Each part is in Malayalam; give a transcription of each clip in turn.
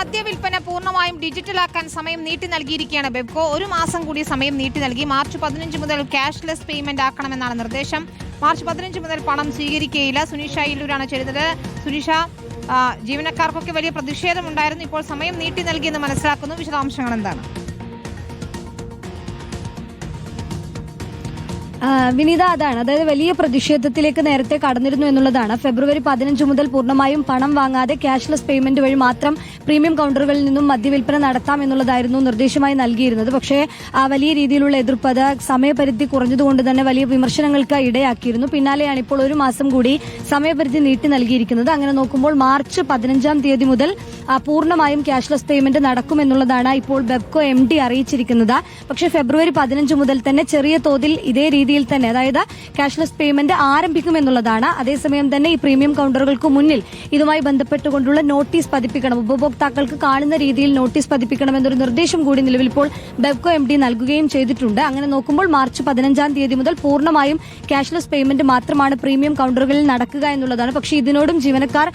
മദ്യവിൽപ്പന പൂർണമായും ഡിജിറ്റലാക്കാൻ സമയം നീട്ടി നൽകിയിരിക്കുകയാണ് ബെബ്കോ ഒരു മാസം കൂടി സമയം നീട്ടി നൽകി. മാർച്ച് പതിനഞ്ച് മുതൽ ക്യാഷ്ലെസ് പേയ്മെന്റ് ആക്കണമെന്നാണ് നിർദ്ദേശം. മാർച്ച് പതിനഞ്ച് മുതൽ പണം സ്വീകരിക്കുകയില്ല. സുനീഷ ഇല്ലൂരാണ് ചെയ്തത്. സുനീഷ ജീവനക്കാർക്കൊക്കെ വലിയ പ്രതിഷേധമുണ്ടായിരുന്നു. ഇപ്പോൾ സമയം നീട്ടി നൽകിയെന്ന് മനസ്സിലാക്കുന്നു. വിശദാംശങ്ങൾ എന്താണ്? വിനീത അതാണ്. അതായത് വലിയ പ്രതിഷേധത്തിലേക്ക് നേരത്തെ കടന്നിരുന്നു എന്നുള്ളതാണ്. ഫെബ്രുവരി പതിനഞ്ച് മുതൽ പൂർണമായും പണം വാങ്ങാതെ ക്യാഷ്ലെസ് പേയ്മെന്റ് വഴി മാത്രം പ്രീമിയം കൗണ്ടറുകളിൽ നിന്നും മദ്യവിൽപ്പന നടത്താം എന്നുള്ളതായിരുന്നു നിർദ്ദേശമായി നൽകിയിരുന്നത്. പക്ഷേ ആ വലിയ രീതിയിലുള്ള എതിർപ്പ് അത് സമയപരിധി കുറഞ്ഞതുകൊണ്ട് തന്നെ വലിയ വിമർശനങ്ങൾക്ക് ഇടയാക്കിയിരുന്നു. പിന്നാലെയാണ് ഇപ്പോൾ ഒരു മാസം കൂടി സമയപരിധി നീട്ടി നൽകിയിരിക്കുന്നത്. അങ്ങനെ നോക്കുമ്പോൾ മാർച്ച് പതിനഞ്ചാം തീയതി മുതൽ പൂർണമായും ക്യാഷ്ലെസ് പേയ്മെന്റ് നടക്കുമെന്നുള്ളതാണ് ഇപ്പോൾ ബെബ്കോ എം ഡി അറിയിച്ചിരിക്കുന്നത്. പക്ഷേ ഫെബ്രുവരി പതിനഞ്ച് മുതൽ തന്നെ ചെറിയ തോതിൽ ഇതേ രീതിയിൽ തന്നെ അതായത് ക്യാഷ്ലെസ് പേയ്മെന്റ് ആരംഭിക്കുമെന്നുള്ളതാണ്. അതേസമയം തന്നെ ഈ പ്രീമിയം കൗണ്ടറുകൾക്ക് മുന്നിൽ ഇതുമായി ബന്ധപ്പെട്ടുകൊണ്ടുള്ള നോട്ടീസ് പതിപ്പിക്കണം. ഉപഭോക്താക്കൾക്ക് കാണുന്ന രീതിയിൽ നോട്ടീസ് പതിപ്പിക്കണം എന്നൊരു നിർദ്ദേശം കൂടി നിലവിൽ ഇപ്പോൾ ബെബ്കോ എം ഡി നൽകുകയും ചെയ്തിട്ടുണ്ട്. അങ്ങനെ നോക്കുമ്പോൾ മാർച്ച് പതിനഞ്ചാം തീയതി മുതൽ പൂർണമായും ക്യാഷ്ലെസ് പേയ്മെന്റ് മാത്രമാണ് പ്രീമിയം കൗണ്ടറുകളിൽ നടക്കുക എന്നുള്ളതാണ്. പക്ഷേ ഇതിനോടും ജീവനക്കാർ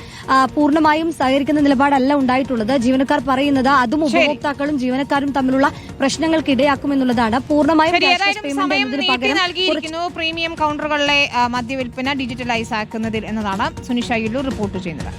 പൂർണമായും സഹകരിക്കുന്ന നിലപാടല്ല ഉണ്ടായിട്ടുള്ളത്. ജീവനക്കാർ പറയുന്നത് അതും ഉപഭോക്താക്കളും ജീവനക്കാരും തമ്മിലുള്ള പ്രശ്നങ്ങൾക്ക് ഇടയാക്കുമെന്നുള്ളതാണ്. പൂർണമായും ക്യാഷ്ലെസ് പേയ്മെന്റ് പകരം നൽകിയിരിക്കുന്നു. പ്രീമിയം കൗണ്ടറുകളിലെ മദ്യവിൽപ്പന ഡിജിറ്റലൈസ് ആക്കുന്നതിൽ എന്നതാണ് സുനിഷ യുല്ലു റിപ്പോർട്ട് ചെയ്യുന്നത്.